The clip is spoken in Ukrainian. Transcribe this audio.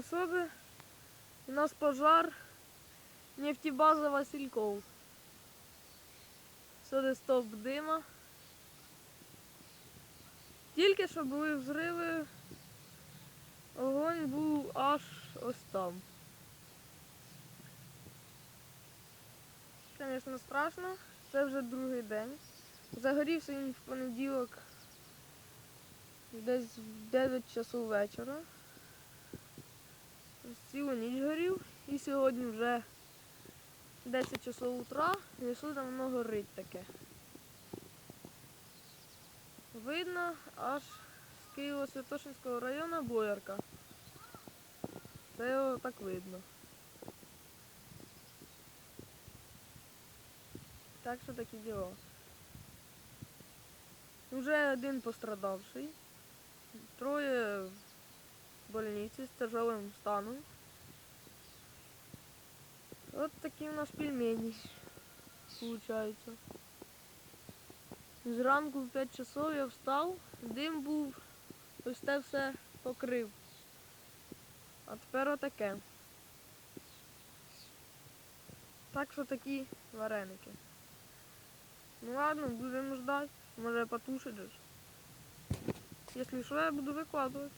особи. У нас пожар. Нефтебаза Васильков. Сюди стовп дима. Тільки що були взриви. Огонь був аж ось там. Звісно, страшно. Це вже другий день. Загорівся він в понеділок десь в 9 часов вечора. Сьогодні вже 10 часов утра і що там воно горить таке. Видно аж з Києво-Святошинського району боярка. Це його так видно. Так що такі діла. Уже один пострадавший. Троє в больниці з тяжелим станом. От такі у нас пельмені получаються. Зранку в 5 часов я встав, дим був, ось це все покрив. А тепер отаке. Так що такі вареники. Ну ладно, будемо ждать. Може потушить Якщо що, я буду викладувати.